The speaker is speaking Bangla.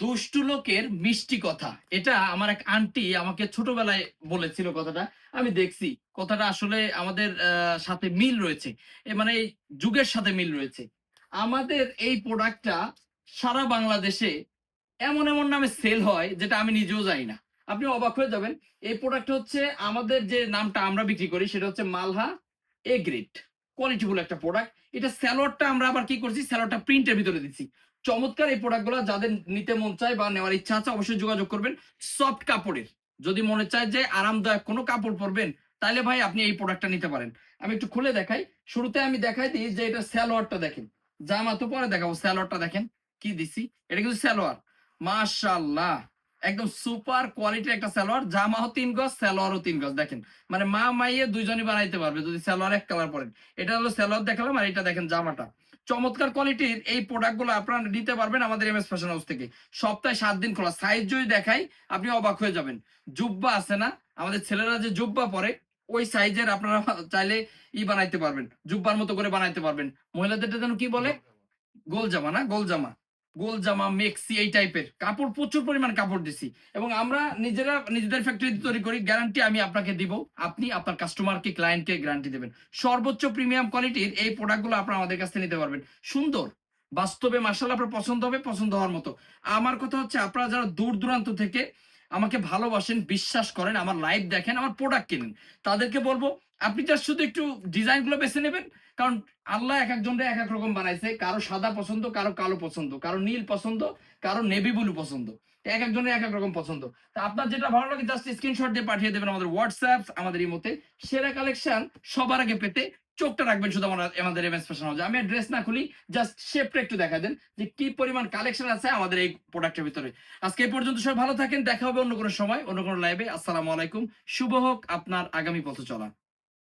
দুষ্টু লোকের মিষ্টি কথা। এটা আমার এক আন্টি আমাকে ছোটবেলায় বলেছিল কথাটা। আমি দেখছি, কথাটা আসলে আমাদের সাথে মিল রয়েছে। মানে এই যুগের সাথে মিল রয়েছে। আমাদের এই প্রোডাক্টটা সারা বাংলাদেশে এমন এমন নামে সেল হয়, যেটা আমি নিজেও জানি না। আপনি অবাক হয়ে যাবেন, এই প্রোডাক্ট হচ্ছে আমাদের যে নামটা আমরা বিক্রি করি, সেটা হচ্ছে মালহা এ গ্রেড। কোয়ালিটিফুল একটা প্রোডাক্ট এটা স্যালোয়ারটা আমরা আবার কি করছি? স্যালোয়ারটা প্রিন্টের ভিতরে দিচ্ছি। চমৎকার এই প্রোডাক্টগুলো যাদের নিতে মন চায় বা নেওয়ার ইচ্ছা আছে, অবশ্যই যোগাযোগ করবেন। সফট কাপড়ের। যদি মনে চায় যে আরামদায়ক কোনো কাপড় পরবেন, তাহলে ভাই আপনি এই প্রোডাক্টটা নিতে পারেন। আমি একটু খুলে দেখাই। শুরুতে আমি দেখাই দিই যে এটা স্যালোয়ারটা দেখেন। জামা তো পরে দেখাবো স্যালোয়ারটা দেখেন। কি দিছি? এটা কিন্তু স্যালোয়ার মাশাল্লাহ একদম সুপার কোয়ালিটির একটা সালোয়ার। জামাও তিন গজ, সালোয়ারও তিন গজ। দেখেন মানে মা মাইয়ে দুইজনই বানাইতে পারবে যদি সালোয়ার এক কালার পরেন। এটা হলো সালোয়ার দেখালাম আর এটা দেখেন জামাটা। চমৎকার কোয়ালিটির এই প্রোডাক্টগুলো আপনারা নিতে পারবেন আমাদের এম এস ফ্যাশন হাউস থেকে। সপ্তাহে সাত দিন খোলা। সাইজ যদি দেখাই আপনি অবাক হয়ে যাবেন। জুব্বা আছে না? আমাদের ছেলেরা যে জুব্বা পরে ওই সাইজের আপনারা চাইলে ই বানাইতে পারবেন। জুব্বার মতো করে বানাইতে পারবেন। মহিলাদের যেন কি বলে? গোল জামা না? গোল জামা। গোল জামা মেক্সি এই টাইপের। কাপড়, প্রচুর পরিমাণ কাপড় দিছি। এবং আমরা নিজেরা নিজেদের ফ্যাক্টরি তৈরি করি। গ্যারান্টি আমি আপনাকে দিব। আপনি আপনার কাস্টমার কে ক্লায়েন্ট কে গ্যারান্টি দেবেন। সর্বোচ্চ প্রিমিয়াম কোয়ালিটির এই প্রোডাক্টগুলো আপনারা আমাদের কাছ থেকে নিতে পারবেন। সুন্দর। বাস্তবে মার্শাল আপনার পছন্দ হবে, পছন্দ হওয়ার মতো। আমার কথা হচ্ছে, আপনারা যারা দূর দূরান্ত থেকে আমাকে ভালোবাসেন, বিশ্বাস করেন, আমার লাইভ দেখেন, আমার প্রোডাক্ট কিনেন। তাদেরকে বলব, আপনি জাস্ট শুধু একটু ডিজাইনগুলো বেছে নেবেন। কারণ আল্লাহ এক একজনকে এক এক রকম বানাইছে, কারও সাদা পছন্দ, কারও কালো পছন্দ, কারও নীল পছন্দ, কারও নেভি ব্লু পছন্দ। এক একজনের এক এক রকম পছন্দ। তা আপনার যেটা ভালো লাগে জাস্ট স্ক্রিনশট দিয়ে পাঠিয়ে দেবেন আমাদের হোয়াটসঅ্যাপ আমাদের এই মতে সেরা কালেকশন সবার আগে পেতে চোখটা রাখবেন শুধু আমার, আমাদের এমএস ফ্যাশন হাউসে আমি ড্রেস না খুলি জাস্ট শেপটা একটু দেখা দেন যে কি পরিমাণ কালেকশন আছে আমাদের এই প্রোডাক্টের ভিতরে। আজকে এই পর্যন্ত সবাই ভালো থাকেন, দেখা হবে অন্য কোনো সময়, অন্য কোনো লাইভে আসসালামু আলাইকুম, শুভ হোক আপনার আগামী পথ চলা।